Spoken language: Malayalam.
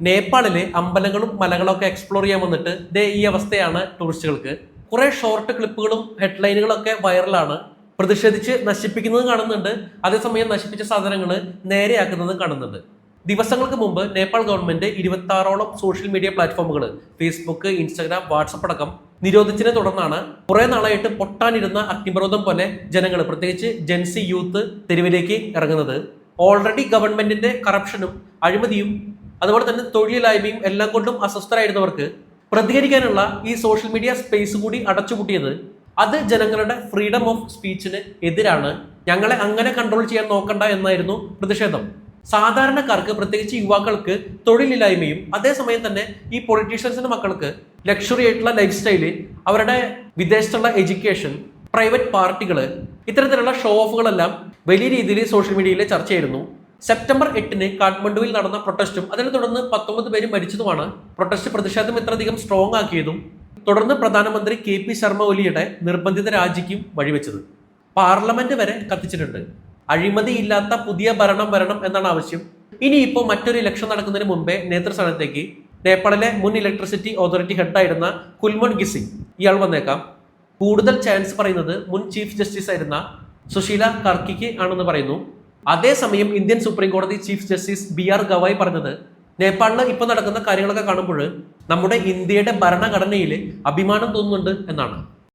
നേപ്പാളിലെ അമ്പലങ്ങളും മലകളൊക്കെ എക്സ്പ്ലോർ ചെയ്യാൻ വന്നിട്ട് ദേ ഈ അവസ്ഥയാണ് ടൂറിസ്റ്റുകൾക്ക് കുറെ ഷോർട്ട് ക്ലിപ്പുകളും ഹെഡ്ലൈനുകളൊക്കെ വൈറലാണ് പ്രതിഷേധിച്ച് നശിപ്പിക്കുന്നതും കാണുന്നുണ്ട്. അതേസമയം നശിപ്പിച്ച സാധനങ്ങൾ നേരെയാക്കുന്നതും കാണുന്നുണ്ട്. ദിവസങ്ങൾക്ക് മുമ്പ് നേപ്പാൾ ഗവൺമെന്റ് ഇരുപത്തി ആറോളം സോഷ്യൽ മീഡിയ പ്ലാറ്റ്ഫോമുകൾ ഫേസ്ബുക്ക് ഇൻസ്റ്റാഗ്രാം വാട്സപ്പ് അടക്കം നിരോധിച്ചതിനെ തുടർന്നാണ് കുറെ നാളായിട്ട് പൊട്ടാനിരുന്ന അഗ്നിപർവതം പോലെ ജനങ്ങൾ പ്രത്യേകിച്ച് ജെൻസി യൂത്ത് തെരുവിലേക്ക് ഇറങ്ങുന്നത്. ഓൾറെഡി ഗവൺമെന്റിന്റെ കറപ്ഷനും അഴിമതിയും അതുപോലെ തന്നെ തൊഴിലില്ലായ്മയും എല്ലാം കൊണ്ടും അസ്വസ്ഥരായിരുന്നവർക്ക് പ്രതികരിക്കാനുള്ള ഈ സോഷ്യൽ മീഡിയ സ്പേസ് കൂടി അടച്ചുപൂട്ടിയത് അത് ജനങ്ങളുടെ ഫ്രീഡം ഓഫ് സ്പീച്ചിന് എതിരാണ്. ഞങ്ങളെ അങ്ങനെ കൺട്രോൾ ചെയ്യാൻ നോക്കണ്ട എന്നായിരുന്നു പ്രതിഷേധം. സാധാരണക്കാർക്ക് പ്രത്യേകിച്ച് യുവാക്കൾക്ക് തൊഴിലില്ലായ്മയും അതേസമയം തന്നെ ഈ പൊളിറ്റീഷ്യൻസിന്റെ മക്കൾക്ക് ലക്ഷറി ആയിട്ടുള്ള ലൈഫ് സ്റ്റൈൽ അവരുടെ വിദേശത്തുള്ള എഡ്യൂക്കേഷൻ പ്രൈവറ്റ് പാർട്ടികൾ ഇത്തരത്തിലുള്ള ഷോ ഓഫുകളെല്ലാം വലിയ രീതിയിൽ സോഷ്യൽ മീഡിയയിൽ ചർച്ചയായിരുന്നു. സെപ്റ്റംബർ എട്ടിന് കാഠ്മണ്ഡുവിൽ നടന്ന പ്രൊട്ടസ്റ്റും അതിനെ തുടർന്ന് പത്തൊമ്പത് പേര് മരിച്ചതുമാണ്. പ്രൊട്ടസ്റ്റ് പ്രതിഷേധം ഇത്രയധികം സ്ട്രോങ് ആക്കിയതും തുടർന്ന് പ്രധാനമന്ത്രി കെ പി ശർമ്മ ഒലിയുടെ നിർബന്ധിത രാജിക്കും വഴിവെച്ചത്. പാർലമെന്റ് വരെ കത്തിച്ചിട്ടുണ്ട്. അഴിമതി ഇല്ലാത്ത പുതിയ ഭരണം വരണം എന്നാണ് ആവശ്യം. ഇനിയിപ്പോൾ മറ്റൊരു ഇലക്ഷൻ നടക്കുന്നതിന് മുമ്പേ നേതൃസ്ഥാനത്തേക്ക് നേപ്പാളിലെ മുൻ ഇലക്ട്രിസിറ്റി അതോറിറ്റി ഹെഡായിരുന്ന കുൽമൺ ഗിസിംഗ് ഇയാൾ വന്നേക്കാം. കൂടുതൽ ചാൻസ് പറയുന്നത് മുൻ ചീഫ് ജസ്റ്റിസ് ആയിരുന്ന സുശീല കർക്കിക്ക് ആണെന്ന് പറയുന്നു. അതേസമയം ഇന്ത്യൻ സുപ്രീം കോടതി chief justice B R Gavai പറഞ്ഞത് നേപ്പാളിൽ ഇപ്പൊ നടക്കുന്ന കാര്യങ്ങളൊക്കെ കാണുമ്പോൾ നമ്മുടെ ഇന്ത്യയുടെ ഭരണഘടനയിൽ അഭിമാനം തോന്നുന്നുണ്ട് എന്നാണ്.